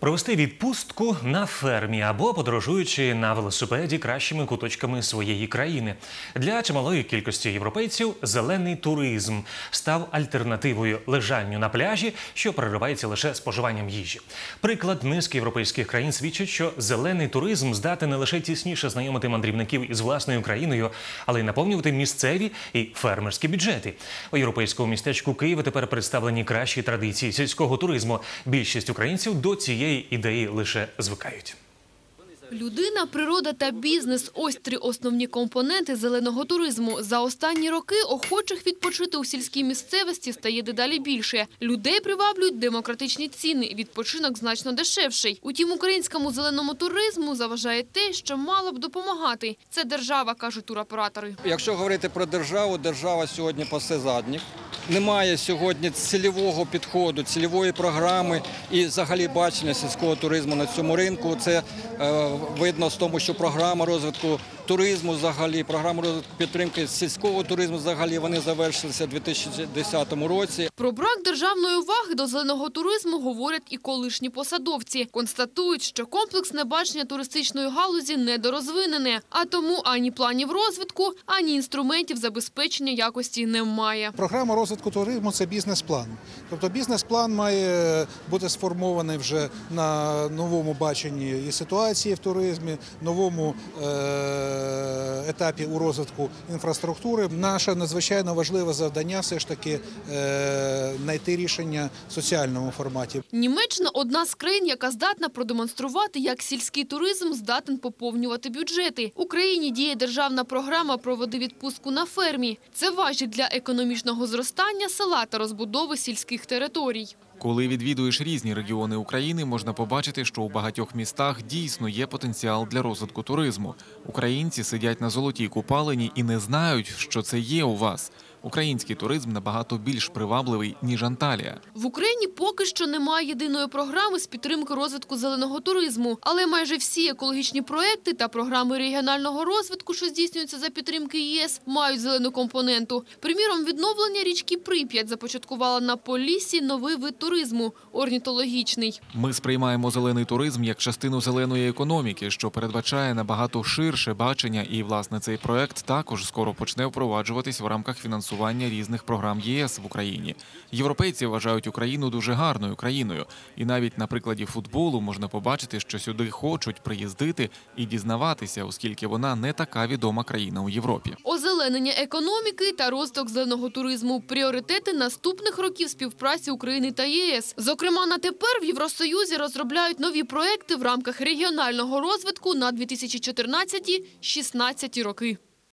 Провести відпустку на фермі або подорожуючи на велосипеді кращими куточками своєї країни. Для чималої кількості європейців зелений туризм став альтернативою лежанню на пляжі, що переривається лише споживанням їжі. Приклад низки європейських країн свідчить, що зелений туризм здатен не лише тісніше знайомити мандрівників із власною країною, але й наповнювати місцеві і фермерські бюджети. У європейському містечку Києва тепер представлені кращі традиції сільського туризму. Більшість українців до цієї ідеї лише звикають. Людина, природа та бізнес – ось три основні компоненти зеленого туризму. За останні роки охочих відпочити у сільській місцевості стає дедалі більше. Людей приваблюють демократичні ціни, відпочинок значно дешевший. Утім, українському зеленому туризму заважає те, що мало б допомагати. Це держава, кажуть туроператори. Якщо говорити про державу, держава сьогодні пасе задніх. Немає сьогодні цільового підходу, цільової програми і взагалі бачення сільського туризму на цьому ринку. Це е, видно з тому, що програма розвитку туризму взагалі, програма розвитку підтримки сільського туризму взагалі вони завершилися у 2010 році. Про брак державної уваги до зеленого туризму говорять і колишні посадовці. Констатують, що комплексне бачення туристичної галузі недорозвинене, а тому ані планів розвитку, ані інструментів забезпечення якості немає. Програма розвитку туризму це бізнес-план. Тобто бізнес-план має бути сформований вже на новому баченні і ситуації в туризмі, новому е, етапі у розвитку інфраструктури. Наше надзвичайно важливе завдання все ж таки е, знайти рішення в соціальному форматі. Німеччина – одна з країн, яка здатна продемонструвати, як сільський туризм здатен поповнювати бюджети. Україні діє державна програма «Проводи відпустку на фермі». Це важить для економічного зростання села та розбудови сільських територій. Коли відвідуєш різні регіони України, можна побачити, що у багатьох містах дійсно є потенціал для розвитку туризму. Українці сидять на золотій купалині і не знають, що це є у вас. Український туризм набагато більш привабливий ніж Анталія. В Україні поки що немає єдиної програми з підтримки розвитку зеленого туризму, але майже всі екологічні проекти та програми регіонального розвитку, що здійснюються за підтримки ЄС, мають зелену компоненту. Приміром, відновлення річки Прип'ять започаткувала на Поліссі новий вид туризму – орнітологічний. Ми сприймаємо зелений туризм як частину зеленої економіки, що передбачає набагато ширше бачення. І власне цей проект також скоро почне впроваджуватись в рамках фінансування різних програм ЄС в Україні. Європейці вважають Україну дуже гарною країною, і навіть на прикладі футболу можна побачити, що сюди хочуть приїздити і дізнаватися, оскільки вона не така відома країна у Європі. Озеленення економіки та розвиток зеленого туризму – пріоритети наступних років співпраці України та ЄС. Зокрема, на тепер в Євросоюзі розробляють нові проекти в рамках регіонального розвитку на 2014-16 роки.